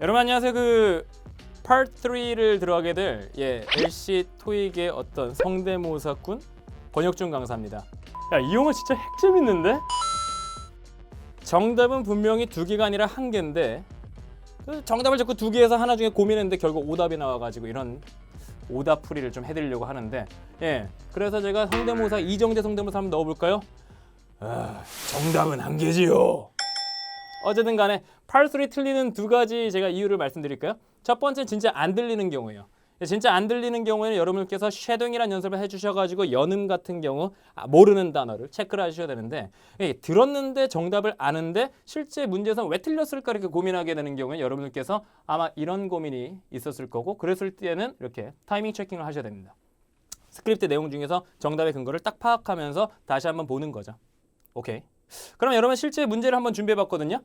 여러분 안녕하세요. 그 Part 3를 들어가게 될 예, LC 토익의 어떤 성대모사꾼 권혁준 강사입니다. 야, 이 영화 진짜 핵 재밌는데? 정답은 분명히 두 개가 아니라 한 개인데 그 정답을 자꾸 두 개에서 하나 중에 고민했는데 결국 오답이 나와가지고 이런 오답풀이를 좀 해드리려고 하는데 예 그래서 제가 성대모사 이정재 성대모사 한번 넣어볼까요? 아, 정답은 한 개지요. 어쨌든 간에 팔3 틀리는 두 가지 제가 이유를 말씀드릴까요? 첫 번째는 진짜 안 들리는 경우예요. 진짜 안 들리는 경우에는 여러분들께서 쉐도잉이라는 연습을 해주셔가지고 연음 같은 경우 아, 모르는 단어를 체크를 하셔야 되는데 예, 들었는데 정답을 아는데 실제 문제에서 왜 틀렸을까 이렇게 고민하게 되는 경우에 여러분들께서 아마 이런 고민이 있었을 거고 그랬을 때는 이렇게 타이밍 체킹을 하셔야 됩니다. 스크립트 내용 중에서 정답의 근거를 딱 파악하면서 다시 한번 보는 거죠. 오케이. 그럼 여러분 실제 문제를 한번 준비해 봤거든요.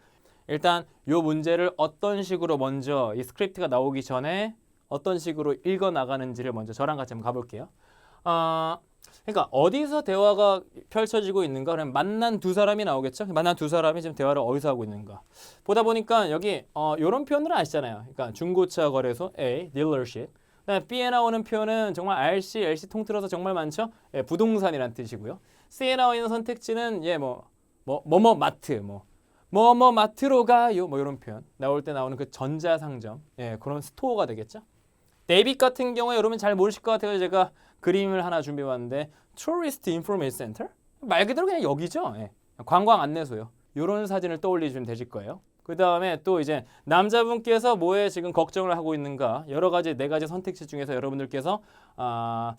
일단 이 문제를 어떤 식으로 먼저 이 스크립트가 나오기 전에 어떤 식으로 읽어 나가는지를 먼저 저랑 같이 한번 가볼게요. 아, 그러니까 어디서 대화가 펼쳐지고 있는가? 그럼 만난 두 사람이 나오겠죠? 만난 두 사람이 지금 대화를 어디서 하고 있는가? 보다 보니까 여기 어, 이런 표현을 아시잖아요. 그러니까 중고차 거래소 A, dealership. 그다음에 B에 나오는 표현은 정말 RC, LC 통틀어서 정말 많죠. 예, 부동산이란 뜻이고요. C에 나와 있는 선택지는 예, 뭐, 뭐, 뭐뭐 마트, 뭐, 뭐뭐 마트로 가요, 뭐 이런 표현 나올 때 나오는 그 전자상점, 예, 그런 스토어가 되겠죠. 데이빗 같은 경우에 여러분 잘 모르실 것 같아요. 제가 그림을 하나 준비해 왔는데 Tourist Information Center 말 그대로 그냥 여기죠. 예. 관광 안내소요. 이런 사진을 떠올리시면 되실 거예요. 그 다음에 또 이제 남자분께서 뭐에 지금 걱정을 하고 있는가 여러 가지 네 가지 선택지 중에서 여러분들께서 아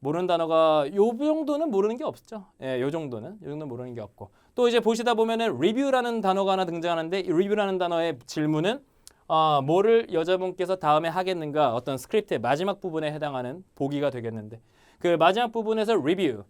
모르는 단어가 요 정도는 모르는 게 없죠. 예, 요 정도는 요 정도는 모르는 게 없고 또 이제 보시다 보면은 리뷰라는 단어가 하나 등장하는데 이 리뷰라는 단어의 질문은 어, 뭐를 여자분께서 다음에 하겠는가 어떤 스크립트의 마지막 부분에 해당하는 보기가 되겠는데 그 마지막 부분에서 리뷰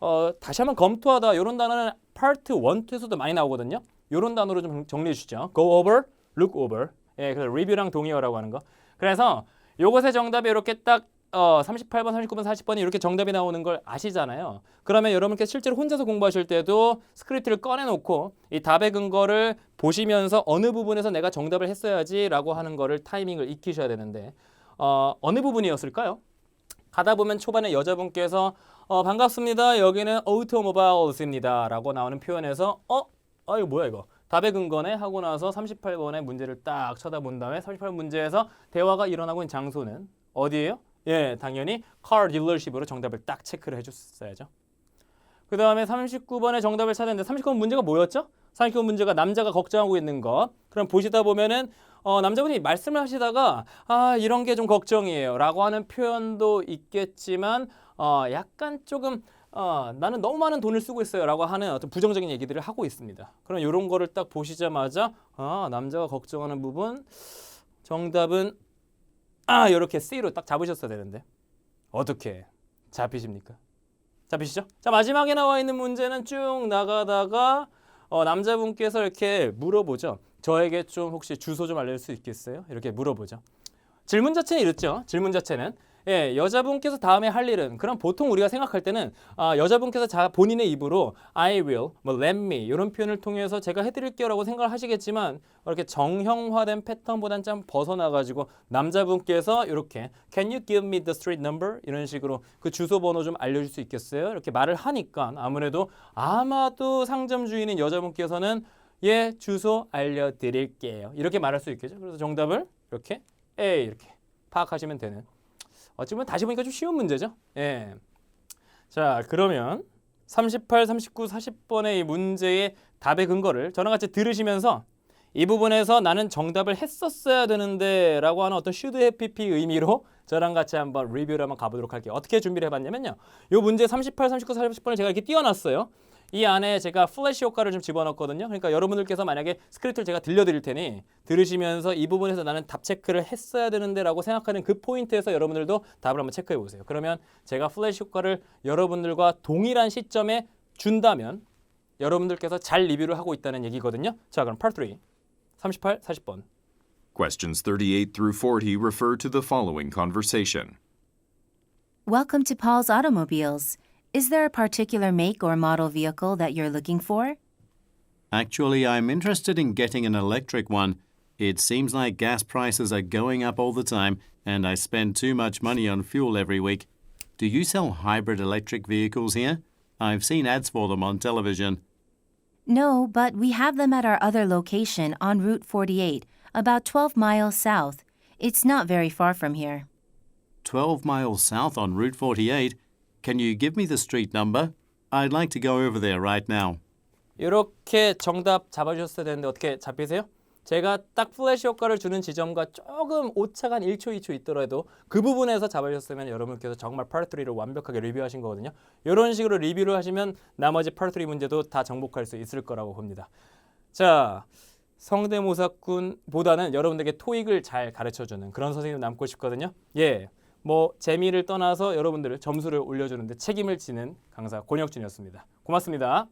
어, 다시 한번 검토하다 이런 단어는 파트 1, 2에서도 많이 나오거든요. 이런 단어로 좀 정리해 주시죠. go over, look over. 예, 그래서 리뷰랑 동의어라고 하는 거. 그래서 요것의 정답이 이렇게 딱 어, 38번, 39번, 40번이 이렇게 정답이 나오는 걸 아시잖아요. 그러면 여러분께 실제로 혼자서 공부하실 때도 스크립트를 꺼내놓고 이 답의 근거를 보시면서 어느 부분에서 내가 정답을 했어야지라고 하는 거를 타이밍을 익히셔야 되는데 어, 어느 부분이었을까요? 가다 보면 초반에 여자분께서 어, 반갑습니다. 여기는 automobiles입니다 라고 나오는 표현에서 어, 아 이거 뭐야 이거? 답의 근거네 하고 나서 38번의 문제를 딱 쳐다본 다음에 38번 문제에서 대화가 일어나고 있는 장소는 어디예요? 예, 당연히 car dealership으로 정답을 딱 체크를 해줬어야죠. 그 다음에 39번의 정답을 찾았는데 39번 문제가 뭐였죠? 39번 문제가 남자가 걱정하고 있는 것. 그럼 보시다 보면은 어, 남자분이 말씀을 하시다가 아 이런 게 좀 걱정이에요 라고 하는 표현도 있겠지만 어, 약간 조금 어, 나는 너무 많은 돈을 쓰고 있어요 라고 하는 어떤 부정적인 얘기들을 하고 있습니다. 그럼 이런 거를 딱 보시자마자 아 남자가 걱정하는 부분 정답은 아 이렇게 C로 딱 잡으셨어야 되는데 어떻게 잡히십니까? 잡히시죠? 자 마지막에 나와 있는 문제는 쭉 나가다가 어, 남자분께서 이렇게 물어보죠. 저에게 좀 혹시 주소 좀 알려줄 수 있겠어요? 이렇게 물어보죠. 질문 자체는 이렇죠. 질문 자체는 예, 여자분께서 다음에 할 일은 그럼 보통 우리가 생각할 때는 아, 여자분께서 자 본인의 입으로 I will, 뭐 let me 이런 표현을 통해서 제가 해드릴게요라고 생각을 하시겠지만 이렇게 정형화된 패턴보단 좀 벗어나가지고 남자분께서 이렇게 Can you give me the street number 이런 식으로 그 주소 번호 좀 알려줄 수 있겠어요? 이렇게 말을 하니까 아무래도 아마도 상점 주인인 여자분께서는 예 주소 알려드릴게요 이렇게 말할 수 있겠죠. 그래서 정답을 이렇게 A 이렇게 파악하시면 되는. 어찌 보면 다시 보니까 좀 쉬운 문제죠. 예. 자, 그러면 38, 39, 40번의 이 문제의 답의 근거를 저랑 같이 들으시면서 이 부분에서 나는 정답을 했었어야 되는데 라고 하는 어떤 슈드 해피피 의미로 저랑 같이 한번 리뷰를 한번 가보도록 할게요. 어떻게 준비를 해봤냐면요. 이 문제 38, 39, 40번을 제가 이렇게 띄워놨어요. 이 안에 제가 플래시 효과를 좀 집어넣었거든요. 그러니까 여러분들께서 만약에 스크립트를 제가 들려드릴 테니 들으시면서 이 부분에서 나는 답 체크를 했어야 되는데 라고 생각하는 그 포인트에서 여러분들도 답을 한번 체크해 보세요. 그러면 제가 플래시 효과를 여러분들과 동일한 시점에 준다면 여러분들께서 잘 리뷰를 하고 있다는 얘기거든요. 자, 그럼 part 3. 38, 40번. Questions 38 through 40 refer to the following conversation. Welcome to Paul's Automobiles. Is there a particular make or model vehicle that you're looking for? Actually, I'm interested in getting an electric one. It seems like gas prices are going up all the time, and I spend too much money on fuel every week. Do you sell hybrid electric vehicles here? I've seen ads for them on television. No, but we have them at our other location on Route 48, about 12 miles south. It's not very far from here. 12 miles south on Route 48. Can you give me the street number? I'd like to go over there right now. 이렇게 정답 잡아주셨어야 되는데 어떻게 잡히세요? 제가 딱 플래시 효과를 주는 지점과 조금 오차가 한 1초, 2초 있더라도 그 부분에서 잡아주셨으면 여러분께서 정말 파트3를 완벽하게 리뷰하신 거거든요. 이런 식으로 리뷰를 하시면 나머지 파트3 문제도 다 정복할 수 있을 거라고 봅니다. 자, 성대모사꾼보다는 여러분들에게 토익을 잘 가르쳐주는 그런 선생님 남고 싶거든요. 예, 뭐 재미를 떠나서 여러분들을 점수를 올려주는데 책임을 지는 강사 권혁준이었습니다. 고맙습니다.